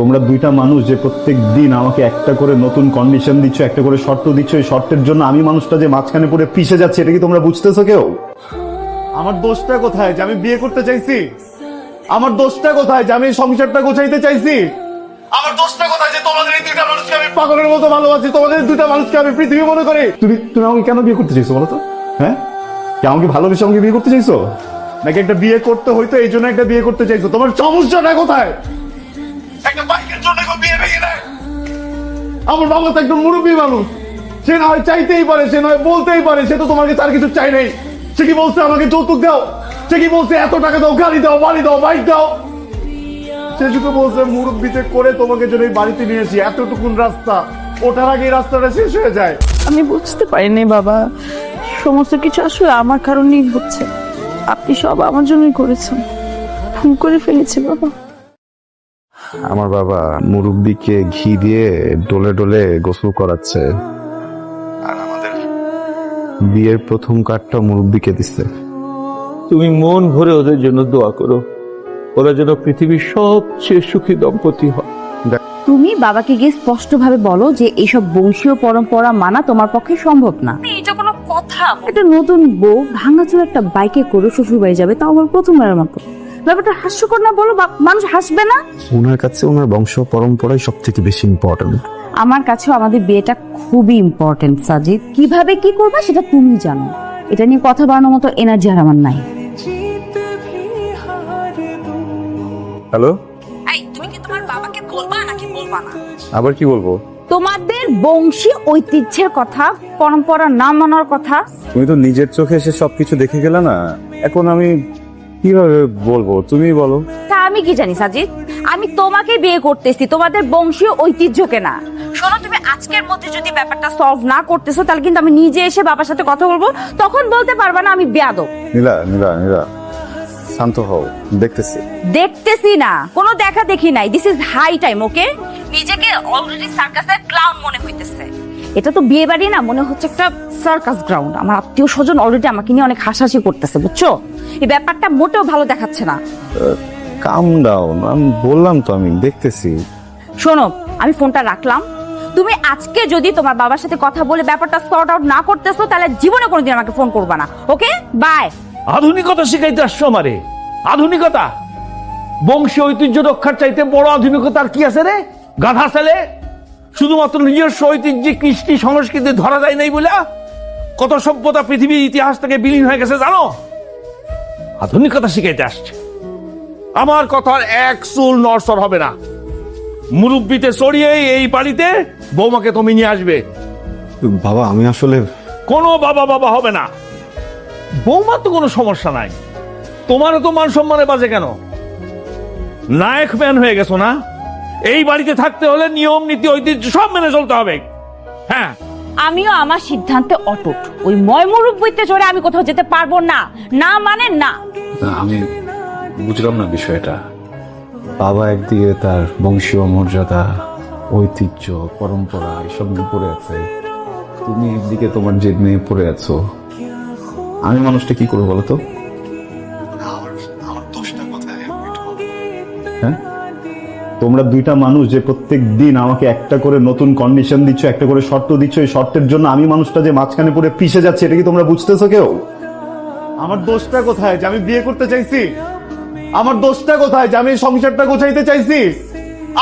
তোমরা দুইটা মানুষ যে প্রত্যেক দিন আমাকে একটা করে নতুন কন্ডিশন দিচ্ছ, একটা করে শর্ত দিচ্ছ, এই শর্তের জন্য আমি মানুষটা যে মাঝখানে পড়ে পিষে যাচ্ছে, এটা কি তোমরা বুঝতেছো কেউ? আমার দোষটা কোথায় যে আমি বিয়ে করতে চাইছি? আমার দোষটা কোথায় যে আমি সংসারটা গোছাইতে চাইছি? আমার দোষটা কোথায় যে তোমাদের এই দুইটা মানুষকে আমি পাগলের মতো ভালোবাসি, তোমাদের দুইটা মানুষকে আমি পৃথিবী মনে করি? তুমি তুমি আমাকে কেন বিয়ে করতে চাইছো বলো তো? হ্যাঁ? কি আমাকে ভালোবেসে আমাকে বিয়ে করতে চাইছো? নাকি একটা বিয়ে করতে হইতো, এই জন্য একটা বিয়ে করতে চাইছো? তোমার সমস্যাটা কোথায়? একটা বাইকের জন্য কেউ বিয়ে ভেঙে দেয়। আমার বাবা তো একদম মুরব্বী মানুষ। সে না হয় চাইতেই পারে সে নয় বলতেই পারে সে তো তোমার কাছে আর কিছু চাই নাই। সে কি বলছে আমাকে যৌতুক দাও? সে কি বলছে এত টাকা দাও গাড়ি দাও বাড়ি দাও বাইক দাও? সে শুধু বলছে মুরব্বীতে করে তোমাকে জন্য এই বাড়িতে নিয়ে এসি এতটুকুন রাস্তা। ওঠার আগে রাস্তাটা শেষ হয়ে যায়। আমি বুঝতে পারিনি বাবা। সমস্ত কিছু আসলে আমার কারণেই হচ্ছে। আপনি সব আমার জন্যই করেছেন। ভুল করে ফেলেছি বাবা। আমার বাবা মুরব্বিকে ঘি দিয়ে ডোলে ডোলে গোসল করাচ্ছে। আর আমাদের বিয়ের প্রথম কার্ডটা মুরব্বিকে দিচ্ছে। তুমি মন ভরে ওদের জন্য দোয়া করো। ওরা যেন পৃথিবীর সবচেয়ে সুখী দম্পতি হয়। তুমি বাবাকে গিয়ে স্পষ্টভাবে বলো যে এইসব বংশীয় পরম্পরা মানা তোমার পক্ষে সম্ভব না। এটা কোনো কথা একটা নতুন বউ ভাঙাচোর একটা বাইকে করে শ্বশুর বাড়ি যাবে তাও আবার প্রথমবারের মতো। ব্যাপারটা হাস্যকর না বলো বা- মানুষ হাসবে না? ওনার কাছে ওনার বংশ পরম্পরাই সব থেকে বেশি ইম্পর্টেন্ট আমার কাছেও আমাদের বিয়েটা খুবই ইম্পর্টেন্ট সাজিদ। কীভাবে কি করবা সেটা তুমি জানো। এটা নিয়ে কথা বাড়ানোর মতো এনার্জি আর আমার নাই। হ্যালো এই তুমি কি তোমার বাবাকে বলবা নাকি বলবা না? আবার কি বলব? তোমাদের বংশী ঐতিহ্যের কথা পরম্পরা না মানার কথা? তুমি তো নিজের চোখে এসে সবকিছু দেখে গেলে না? এখন আমি কীভাবে বলব? তুমি বলো। তা আমি কি জানি সাজিদ? আমি তোমাকে বিয়ে করতেছি তোমাদের বংশীয় ঐতিহ্যকে না। শোনো তুমি আজকের মধ্যে যদি ব্যাপারটা সলভ না করতেছো তাহলে কিন্তু আমি নিজে এসে বাবার সাথে কথা বলব। তখন বলতে পারবা না আমি বেয়াদব। নীলা নীলা নীলা শান্ত হও দেখতেছি। দেখতেছি না কোনো দেখা দেখি নাই। This is high time okay নিজেকে অলরেডি সার্কাসের ক্লাউন মনে হইতেছে। এটা তো বিয়ে বাড়ি না মনে হচ্ছে একটা সার্কাস গ্রাউন্ড আমার আত্মীয় স্বজন অলরেডি আমাকে নিয়ে অনেক হাসাহাসি করতেছে বুঝছ? এই ব্যাপারটা মোটেও ভালো দেখাচ্ছে না। কাম ডাউন আমি বললাম তো আমি দেখতেছি। শোনো আমি ফোনটা রাখলাম। তুমি আজকে যদি তোমার বাবার সাথে কথা বলে ব্যাপারটা সর্ট আউট না করতেছো তাহলে জীবনে কোনোদিন আমাকে ফোন করবা না ওকে বাই আধুনিকতা শিখাইতে আসছো আমারে। আধুনিকতা? বংশীয় ঐতিহ্য রক্ষার চাইতে বড় আধুনিকতা আর কি আছে রে? গাধা ছেলে? শুধুমাত্র নিজস্ব ঐতিহ্য কৃষ্টি সংস্কৃতি ধরা যায় নাই বলে কত সভ্যতা পৃথিবীর ইতিহাস থেকে বিলীন হয়ে গেছে জানো? আধুনিকতা শিখাইতে আসছে। আমার কথার এক চুল নড়সর হবে না। মুরব্বিতে চড়িয়ে এই বাড়িতে বৌমাকে তুমি নিয়ে আসবে। বাবা আমি আসলে কোনো বাবা বাবা হবে না। বৌমার তো কোনো সমস্যা নাই। তোমারও তো মান সম্মানে বাজে কেন? নায়ক ম্যান হয়ে গেছো না? এই বাড়িতে থাকতে হলে নিয়ম নীতি ঐতিহ্য সব মেনে চলতে হবে। হ্যাঁ। আমিও আমার সিদ্ধান্তে অটুট। ওই ময়মরূপ বইতে চড়ে আমি কোথাও যেতে পারব না। না মানে না। আমি বুঝলাম না বিষয়টা। বাবা একদিকে তার বংশীয় মর্যাদা ঐতিহ্য পরম্পরা এসব নিয়ে পড়ে আছে। তুমি একদিকে তোমার জেদ নিয়ে পড়ে আছো। আমি মানুষটা কি করব বলো তো? তোমরা দুইটা মানুষ যে প্রত্যেক দিন আমাকে একটা করে নতুন কন্ডিশন দিচ্ছ, একটা করে শর্ত দিচ্ছ, এই শর্তের জন্য আমি মানুষটা যে মাঝখানে পড়ে পিষে যাচ্ছে, এটা কি তোমরা বুঝতেছো কেউ? আমার দোষটা কোথায়? যে আমি বিয়ে করতে চাইছি? আমার দোষটা কোথায়? যে আমি সংসারটা গোছাইতে চাইছি?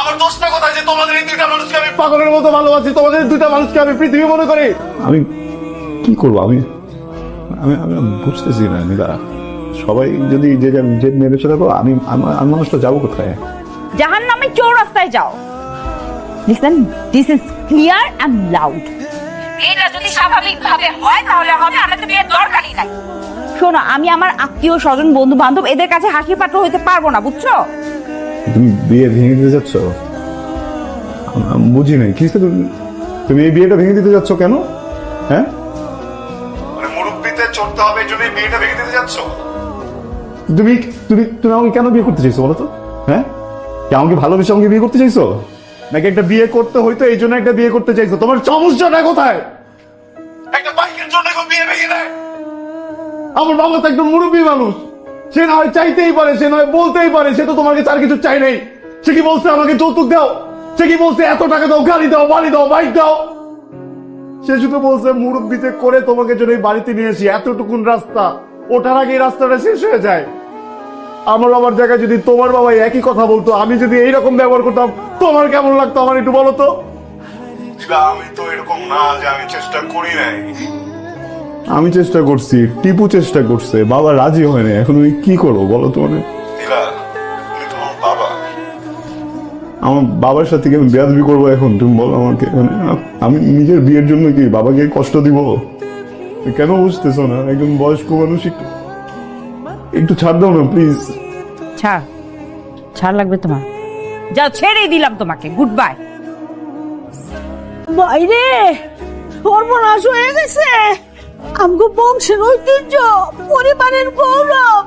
আমার দোষটা কোথায়? যে তোমাদের এই দুইটা মানুষকে আমি পাগলের মতো ভালোবাসি, তোমাদের দুইটা মানুষকে আমি পৃথিবী মনে করি? আমি কি করব? আমি আমি আমি বুঝতেছি না নীলা সবাই যদি যে নিয়ে বেঁচে থাকো আমি আমার আমি মানুষটা যাব কোথায়? জাহান নামে চোর চৌরাস্তায় যাও। Listen this is clear and loud এটা যদি স্বাভাবিকভাবে হয় তাহলে হবে আমাদের বিয়ের দরকারই নাই। শোনো আমি আমার আত্মীয় স্বজন বন্ধু বান্ধব এদের কাছে হাসি পাত্র হইতে পারব না বুঝছ? তুমি বিয়ে ভেঙে দিতে যাচ্ছ? আমি বুঝি নাই। কি তুমি? তুমি এই বিয়েটা ভেঙে দিতে যাচ্ছ কেন? হ্যাঁ? মুরব্বিতে চড়তে হবে এই জন্য বিয়েটা ভেঙে দিতে যাচ্ছ। তুমি তুমি তুমি আমাকে কেন বিয়ে করতে চাইছো বলো তো? হ্যাঁ? আমাকে ভালোবেসে আমাকে বিয়ে করতে চাইছো? নাকি একটা বিয়ে করতে হইতো, এই জন্য একটা বিয়ে করতে চাইছো? তোমার সমস্যাটা কোথায়? একটা বাইকের জন্য বিয়ে ভেঙে দেয়। আমার বাবা তো একদম মুরব্বী মানুষ। সে না হয় চাইতেই পারে, সে নয় বলতেই পারে, সে তো তোমার কাছে আর কিছু চাই নাই। সে কি বলছে আমাকে যৌতুক দাও? সে কি বলছে এত টাকা দাও, গাড়ি দাও, বাড়ি দাও, বাইক দাও? সে শুধু বলছে, মুরব্বিতে করে তোমাকে জন্য এই বাড়িতে নিয়ে এসি এতটুকুন রাস্তা। ওঠার আগে রাস্তাটা শেষ হয়ে যায়। আমার বাবার জায়গায় যদি তোমার বাবা একই কথা বলতো আমি যদি এইরকম ব্যবহার করতাম তোমার কেমন লাগতো আমার একটু বলো তো? আমি তো এরকম না যে আমি চেষ্টা করি নাই। আমি চেষ্টা করছি টিপু চেষ্টা করছে বাবা রাজি হয় না এখন আমি কি করব বলো তো মানে? আমার বাবার সাথে কি আমি বেয়াদবি করব এখন? তুমি বলো আমাকে মানে আমি নিজের বিয়ের জন্য কি বাবাকে কষ্ট দিব? কেন বুঝতেছো না? একজন বয়স্ক মানুষ একটু একটু ছাড় দাও না প্লিজ ছাড়। ছাড় লাগবে তোমার। যা ছেড়েই দিলাম তোমাকে। গুড বাই বাইরে সর্বনাশ হয়ে গেছে। আমগো বংশের ঐতিহ্য পরিবারের গৌরব।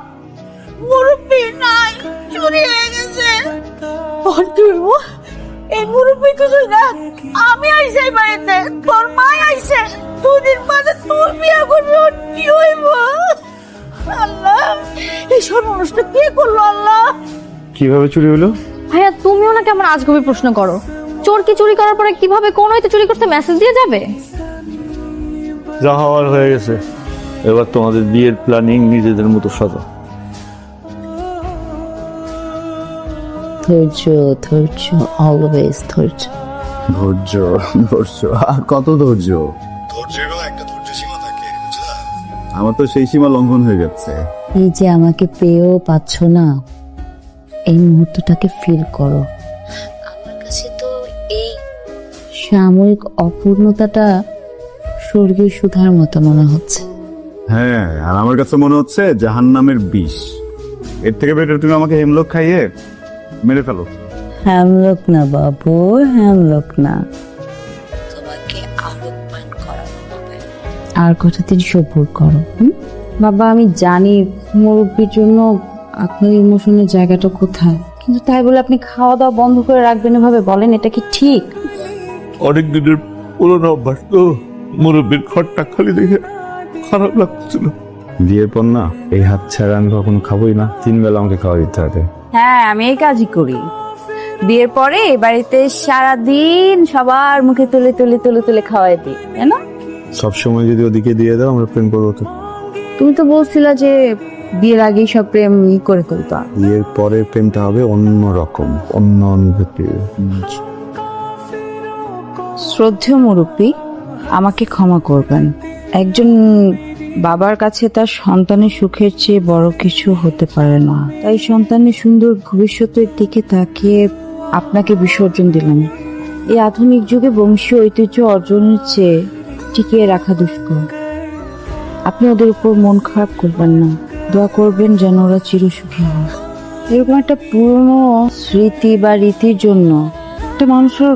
মুরব্বী নাই চুরি হয়ে গেছে। এই মুরব্বী কিছু না আমি আইসে এই বাড়িতে। তোর মাই আইসে। দুদিন বাদে তোর বিয়া করবে কি হইব? আল্লাহ এই সর্বনাশটা কে করল আল্লাহ? কীভাবে চুরি হলো? ভাইয়া তুমিও না কেমন আজগবি প্রশ্ন করো। চোর কি চুরি করার পরে কীভাবে কোন হয়তো চুরি করতে মেসেজ দিয়ে যাবে? যা হওয়ার হয়ে গেছে। এবার তোমাদের বিয়ের প্ল্যানিং নিজেদের মতো সাজা। ধৈর্য ধৈর্য অলওয়েজ ধৈর্য। ধৈর্য ধৈর্য। আর কত ধৈর্য? আমার তো সেই সীমা লঙ্ঘন হয়ে যাচ্ছে। এই যে আমাকে পেয়েও পাচ্ছ না এই মুহূর্তটাকে ফিল করো। আমার কাছে তো এই সাময়িক অপূর্ণতাটা স্বর্গীয় সুধার মতো মনে হচ্ছে। হ্যাঁ আর আমার কাছে মনে হচ্ছে জাহান নামের বিষ। এর থেকে বেটার তুমি আমাকে হেমলক খাইয়ে মেরে ফেলো। হ্যামলক না বাবু হ্যামলক না। আর দিন সবুর করো। হুম? বাবা আমি জানি মুরব্বীর জন্য আপনার ইমোশনের জায়গাটা কোথায় কিন্তু তাই বলে আপনি খাওয়া দাওয়া বন্ধ করে রাখবেন এভাবে বলেন এটা কি ঠিক? অনেক দিনের পুরোনো অভ্যাস তো মুরব্বীর ঘরটা খালি দেখে খারাপ লাগছিল। বিয়ের পর না এই হাত ছাড়া আমি কখনো খাবোই না তিন বেলা আমাকে খাওয়া দিতে হবে। হ্যাঁ আমি এই কাজই করি। বিয়ের পরে বাড়িতে সারা দিন সবার মুখে তুলে তুলে তুলে তুলে খাওয়াই দিই তাই না সবসময় যদি ওদিকে দিয়ে দাও আমরা প্রেম করব তো। তুমি তো বলছিলা যে বিয়ের আগেই সব প্রেম ই করে ফেলতো। বিয়ের পরে প্রেমটা হবে অন্য রকম অন্য অনুভূতি। শ্রদ্ধেয় মুরব্বী আমাকে ক্ষমা করবেন। একজন বাবার কাছে তার সন্তানের সুখের চেয়ে বড় কিছু হতে পারে না। তাই সন্তানের সুন্দর ভবিষ্যতের দিকে তাকিয়ে আপনাকে বিসর্জন দিলাম। এই আধুনিক যুগে বংশীয় ঐতিহ্য অর্জনের চেয়ে টিকিয়ে রাখা দুষ্কর। আপনি ওদের উপর মন খারাপ করবেন না। দোয়া করবেন যেন ওরা চিরসুখী হয়। এরকম একটা পুরনো স্মৃতি বা রীতির জন্য একটা মানুষের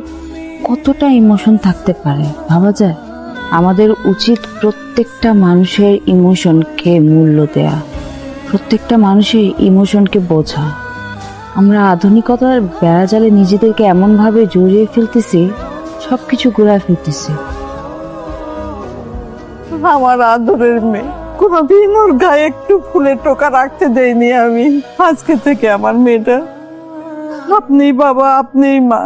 কতটা ইমোশন থাকতে পারে, ভাবা যায়? আমাদের উচিত প্রত্যেকটা মানুষের ইমোশনকে মূল্য দেয়া। প্রত্যেকটা মানুষের ইমোশনকে বোঝা। আমরা আধুনিকতার বেড়াজালে নিজেদেরকে এমনভাবে জড়িয়ে ফেলতেছি সব কিছু ঘুরায় ফেলতেছি। আমার আদরের মেয়ে। কোনোদিন ওর গায়ে একটু ফুলের টোকা রাখতে দেয়নি আমি। আজকে থেকে আমার মেয়েটা। আপনি বাবা আপনি মা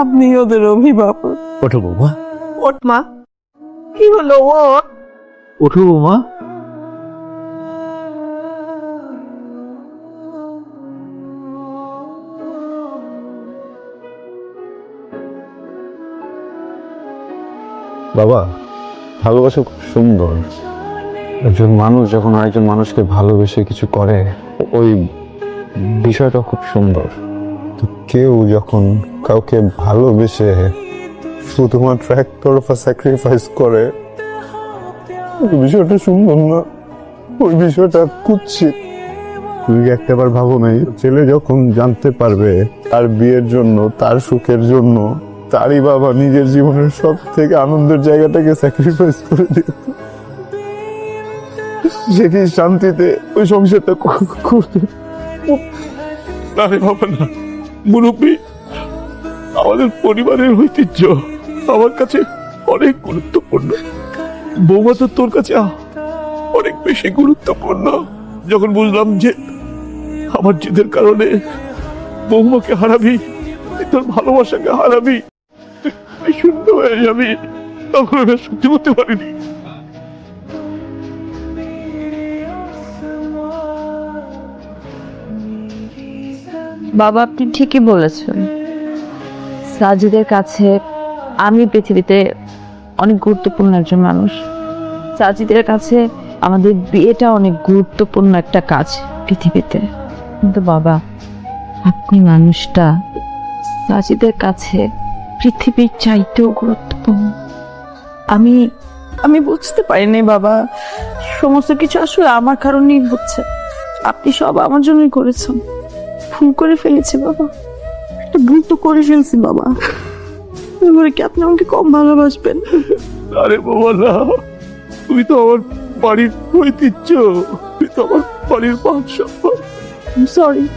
আপনি ওদের অভিভাবক। ওঠো বৌমা। ওট মা। কি হলো ওট ওঠো বৌমা। বাবা। ভালোবাসা খুব সুন্দর। একজন মানুষ যখন আরেকজন মানুষকে ভালোবেসে কিছু করে, ওই বিষয়টা খুব সুন্দর। তো কেউ যখন কাউকে ভালোবেসে শুধুমাত্র এক তরফা স্যাক্রিফাইস করে বিষয়টা সুন্দর না। ওই বিষয়টা কুচ্ছিত তুমি একটাবার ভাবো নাই, ছেলে যখন জানতে পারবে তার বিয়ের জন্য, তার সুখের জন্য তারই বাবা নিজের জীবনের সব থেকে আনন্দের জায়গাটাকে স্যাক্রিফাইস করে দিত সে কি শান্তিতে ওই সংসারটা করতে রে বাবা না, মুরব্বী, আমাদের পরিবারের ঐতিহ্য আমার কাছে অনেক গুরুত্বপূর্ণ। বৌমা তো তোর কাছে অনেক বেশি গুরুত্বপূর্ণ। যখন বুঝলাম যে আমার জিদের কারণে বৌমাকে হারাবি তোর ভালোবাসাকে হারাবি শূন্য হয়ে যাবি তখন আমি সহ্য করতে পারিনি। বাবা, আপনি ঠিকই বলেছেন। সাজিদের কাছে আমি পৃথিবীতে অনেক গুরুত্বপূর্ণ একজন মানুষ। সাজিদের কাছে আমাদের বিয়েটা অনেক গুরুত্বপূর্ণ একটা কাজ পৃথিবীতে। কিন্তু বাবা, আপনি মানুষটা সাজিদের কাছে পৃথিবীর চাইতেও গুরুত্বপূর্ণ। আমি আমি বুঝতে পারিনি বাবা। সমস্ত কিছু আসলে আমার কারণেই হচ্ছে। আপনি সব আমার জন্যই করেছেন। ভুল করে ফেলেছি বাবা। একটা ভুল তো করে ফেলছি বাবা। এবারে কি আপনি আমাকে কম ভালোবাসবেন? আরে বাবা না। তুই তো আমার বাড়ির ঐতিহ্য। তুই তো আমার বাড়ির সম্মান। সরি